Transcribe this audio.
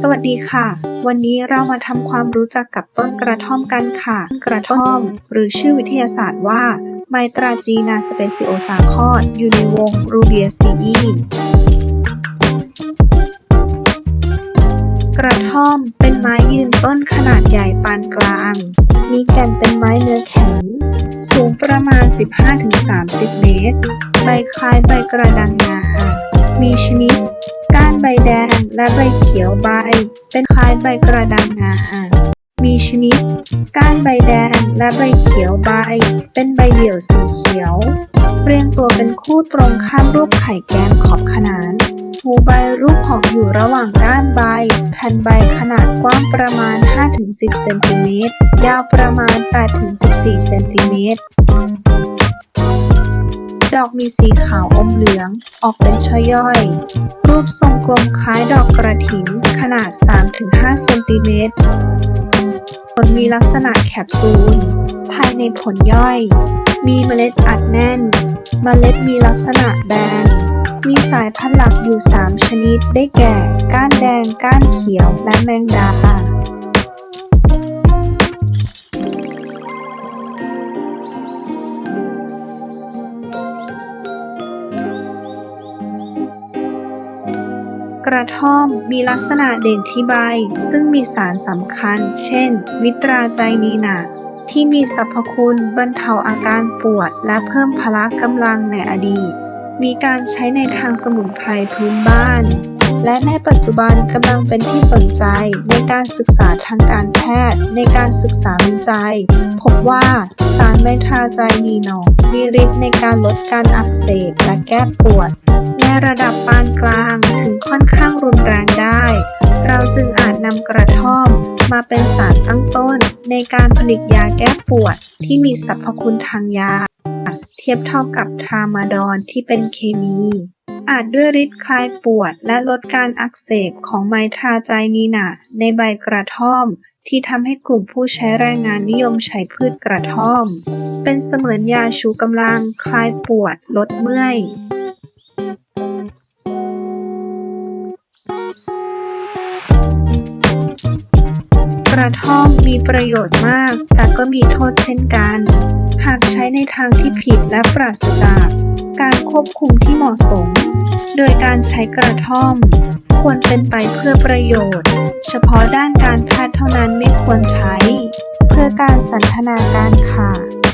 สวัสดีค่ะ วันนี้เรามาทำความรู้จักกับต้นกระท่อมกันค่ะ กระท่อม หรือชื่อวิทยาศาสตร์ว่าไมตราจีนาสเปซิโอซาคอดอยู่ในวงรูเบียซีอีกระท่อมเป็นไม้ยืนต้นขนาดใหญ่ปานกลาง มีแก่นเป็นไม้เนื้อแข็ง สูงประมาณ 15-30 เมตร ใบคล้ายใบกระดังงา มีชนิด ก้านใบแดงและใบเขียวใบ เป็นคล้ายใบกระดังงามีชนิด ก้านใบแดงและใบเขียวใบ เป็นใบเดี่ยวสีเขียว เรียงตัวเป็นคู่ตรงข้ามรูปไข่แก้มขอบขนานหูใบรูปหอกอยู่ระหว่างก้านใบ แผ่นใบขนาดกว้างประมาณ 5-10 เซนติเมตร ยาวประมาณ 8-14 เซนติเมตร ดอกมีสีขาวอมเหลือง ออกเป็นช่อย่อย รูปทรงกลมคล้ายดอกกระถิ่นขนาด 3-5 เซนติเมตร ผลมีลักษณะแคปซูล ภายในผลย่อย มีเมล็ดอัดแน่น เมล็ดมีลักษณะแบน มีสายพันธุ์หลักอยู่ 3 ชนิดได้แก่ ก้านแดง ก้านเขียว และแมงดา กระท่อมมีลักษณะเด่นที่ใบ ซึ่งมีสารสำคัญ เช่น วิตราไจนีนาที่มีสรรพคุณบรรเทาอาการปวด และเพิ่มพละกำลังในอดีต มีการใช้ในทางสมุนไพรพื้นบ้าน และในปัจจุบันกำลังเป็นที่สนใจในการศึกษาทางการแพทย์ ในการศึกษาวิจัย พบว่าสารไมทราไจนีนอมีฤทธิ์ในการลดการอักเสบและแก้ปวด ในระดับปานกลางถึงค่อนข้างรุนแรงได้ เราจึงอาจนำกระท่อมมาเป็นสารตั้งต้นในการผลิตยาแก้ปวดที่มีสรรพคุณทางยา เทียบเท่ากับทามาดอนที่เป็นเคมี อาจด้วยฤทธิ์คลายปวดและลดการอักเสบของไมทราไจนีนาในใบกระท่อมที่ทำให้กลุ่มผู้ใช้แรงงานนิยมใช้พืชกระท่อม เป็นเสมือนยาชูกำลังคลายปวดลดเมื่อย ระท่อมมีประโยชน์มาก แต่ก็มีโทษเช่นกัน หากใช้ในทางที่ผิดและปราศจากการควบคุมที่เหมาะสม โดยการใช้กระท่อม ควรเป็นไปเพื่อประโยชน์ เฉพาะด้านการแพทย์เท่านั้นไม่ควรใช้ เพื่อการสันทนาการค่ะ